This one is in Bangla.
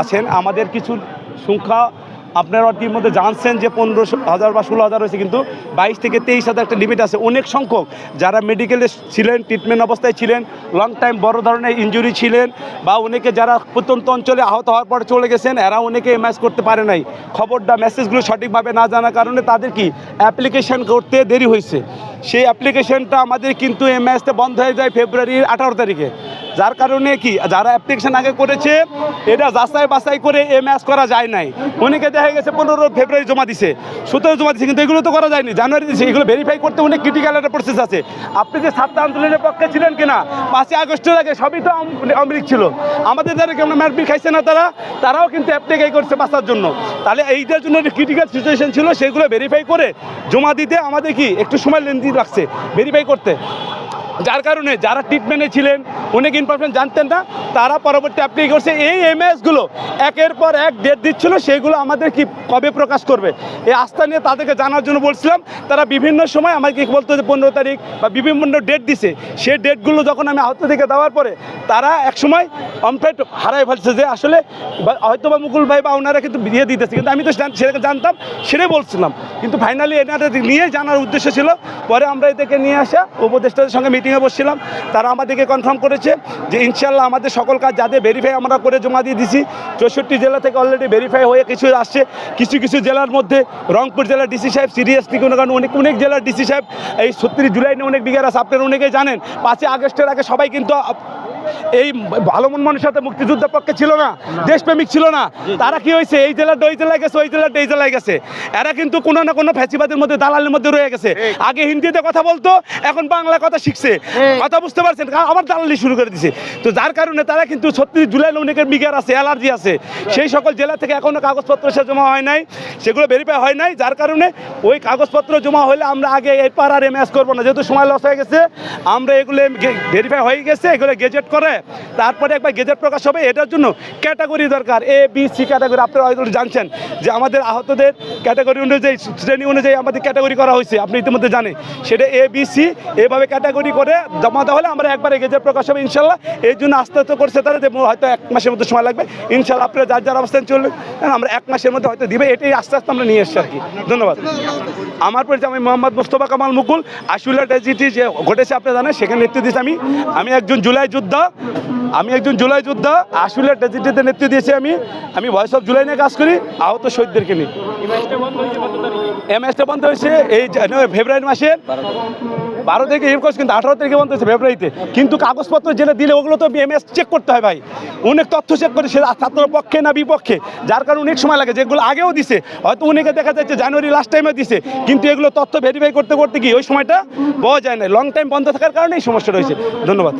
আছেন, আমাদের কিছু সংখ্যা আপনারা ইতিমধ্যে জানছেন যে পনেরো হাজার বা ষোলো হাজার হয়েছে, কিন্তু বাইশ থেকে তেইশ হাজার একটা লিমিট আছে। অনেক সংখ্যক যারা মেডিকেলে ছিলেন ট্রিটমেন্ট অবস্থায় ছিলেন লং টাইম বড় ধরনের ইনজুরি ছিলেন, বা অনেকে যারা প্রত্যন্ত অঞ্চলে আহত হওয়ার পরে চলে গেছেন, এরা অনেকে এমএস করতে পারে নাই। খবরটা মেসেজগুলো সঠিকভাবে না জানার কারণে তাদের কি অ্যাপ্লিকেশন করতে দেরি হয়েছে? সেই অ্যাপ্লিকেশনটা আমাদের কিন্তু এমএসটা বন্ধ হয়ে যায় ফেব্রুয়ারির আঠারো তারিখে। যার কারণে কি, যারা অ্যাপ্লিকেশন আগে করেছে, এটা যাচাই বাছাই করে এম এস করা যায় নাই। অনেকে দেখা গেছে পনেরো ফেব্রুয়ারি জমা দিছে, সতেরো জমা দিছে, কিন্তু এগুলো তো করা যায়নি। জানুয়ারি দিছে, এগুলো ভেরিফাই করতে অনেক ক্রিটিক্যাল একটা প্রসেস আছে। আপনি যে ছাত্র আন্দোলনের পক্ষে ছিলেন কিনা, পাঁচই আগস্টের আগে সবই তো অমৃত ছিল। আমাদের যারা কেমন ম্যারপিট খাইছে না তারা, তারাও কিন্তু অ্যাপ্লিকাই করছে বাঁচার জন্য। তাহলে এইটার জন্য ক্রিটিক্যাল সিচুয়েশন ছিল, সেগুলো ভেরিফাই করে জমা দিতে আমাদের কি, একটু সময় লেন্দি রাখছে ভেরিফাই করতে। যার কারণে যারা ট্রিটমেন্টে ছিলেন অনেক ইনফরমেশন জানতেন না তারা পরবর্তী অ্যাপ্লাই করছে। এই এমএসগুলো একের পর এক ডেট দিচ্ছিল, সেগুলো আমাদের কি কবে প্রকাশ করবে? এই আস্থা নিয়ে তাদেরকে জানার জন্য বলছিলাম, তারা বিভিন্ন সময় আমাকে বলতো যে পনেরো তারিখ বা বিভিন্ন ডেট দিছে। সেই ডেটগুলো যখন আমি আহত থেকে দেওয়ার পরে, তারা একসময় অমফ্লাইট হারাই ফেলছে যে আসলে হয়তো বা মুকুল ভাই বা ওনারা কিন্তু দিয়ে দিতেছে। কিন্তু আমি তো সেটাকে জানতাম, সেটাই বলছিলাম। কিন্তু ফাইনালি এনাদের নিয়ে জানার উদ্দেশ্য ছিল, পরে আমরা এদেরকে নিয়ে আসা উপদেষ্টাদের সঙ্গে মিটিংয়ে বসছিলাম। তারা আমাদেরকে কনফার্ম করেছে যে ইনশাল্লাহ আমাদের সকল কাজ যাদের ভেরিফাই আমরা করে জমা দিয়ে দিছি। চৌষট্টি জেলা থেকে অলরেডি ভেরিফাই হয়ে কিছু আসছে। কিছু কিছু জেলার মধ্যে রংপুর জেলার ডিসি সাহেব সিরিয়াসলি কোনো কারণে অনেক অনেক জেলার ডিসি সাহেব, এই ছত্রিশ জুলাই নিয়ে অনেক বিঘার আছে। আপনারা অনেকেই জানেন, পাঁচই আগস্টের আগে সবাই কিন্তু এই ভালো মন মানুষের সাথে মুক্তিযুদ্ধের পক্ষে ছিল না, দেশপ্রেমিক ছিল না। তারা কি হয়েছে? এই জেলাটা ওই জেলায় গেছে, ওই জেলাটা এই জেলায় গেছে। এরা কিন্তু কোনো না কোনো ফ্যাসিবাদের মধ্যে, দালালের মধ্যে রয়ে গেছে। আগে হিন্দিতে কথা বলতো, এখন বাংলা কথা শিখছে। কথা বুঝতে পারছেন? আবার দালালি শুরু করে দিছে। তো যার কারণে তারা কিন্তু ছত্রিশ জুলাই অনেকের বিঘার আছে, অ্যালার্জি আছে। সেই সকল জেলা থেকে এখনও কাগজপত্র সে জমা হয় নাই। সেগুলো ভেরিফাই হয় নাই। যার কারণে ওই কাগজপত্র জমা হলে আমরা আগে এই পার আর এমএস করব না। যেহেতু সময় লস হয়ে গেছে, আমরা এগুলো ভেরিফাই হয়ে গেছে, এগুলো গেজেট করে তারপরে একবার গেজেট প্রকাশ হবে, এটার জন্য ক্যাটাগরি দরকার এ বি সি ক্যাটাগরি। আপনারা হয়তো জানছেন যে আমাদের আহতদের ক্যাটাগরি অনুযায়ী, শ্রেণি অনুযায়ী আমাদের ক্যাটাগরি করা হয়েছে। আপনি ইতিমধ্যে জানেন, সেটা এ বি সি এভাবে ক্যাটাগরি করে জমা দেওয়া হলে আমরা একবারে গেজেট প্রকাশ হবে, ইনশাল্লাহ। এই জন্য আস্তে আস্তে করছে তারা যে হয়তো এক মাসের মধ্যে সময় লাগবে। ইনশাল্লাহ আপনারা যার যার অবস্থান চলবে আমরা এক মাসের মধ্যে হয়তো দিবে, এটাই আস্তে আস্তে আমরা নিয়ে এসছি আর কি। ধন্যবাদ। আমার পরিচয় আমি মোহাম্মদ মুস্তফা কামাল মুকুল, আশুলিয়া ট্র্যাজেডি যে ঘটেছে আপনি জানেন, সেখানে নেতৃত্ব দিচ্ছি আমি। আমি একজন জুলাই যোদ্ধা আমি একজন জুলাই যোদ্ধা আশুলিয়া ট্র্যাজেডিতে নেতৃত্ব দিয়েছি আমি। আমি ভয়েস অফ জুলাই নিয়ে কাজ করি, আহত শহীদদেরকে নিয়ে। এমএসটা বন্ধ হয়েছে, এই ফেব্রুয়ারি মাসে। বারো থেকে এর কোর্স কিন্তু আঠারো তারিখে বন্ধ হয়েছে ফেব্রুয়ারিতে। কিন্তু কাগজপত্র যেটা দিলে ওগুলো তো এমএস চেক করতে হয় ভাই। অনেক তথ্য চেক করে, সে ছাত্র পক্ষে না বিপক্ষে। যার কারণে অনেক সময় লাগে, যেগুলো আগেও দিছে। হয়তো অনেকে দেখা যাচ্ছে জানুয়ারি লাস্ট টাইমে দিছে। কিন্তু এগুলো তথ্য ভেরিফাই করতে করতে কি ওই সময়টা পাওয়া যায় না লং টাইম বন্ধ থাকার কারণে এই সমস্যা রয়েছে ধন্যবাদ।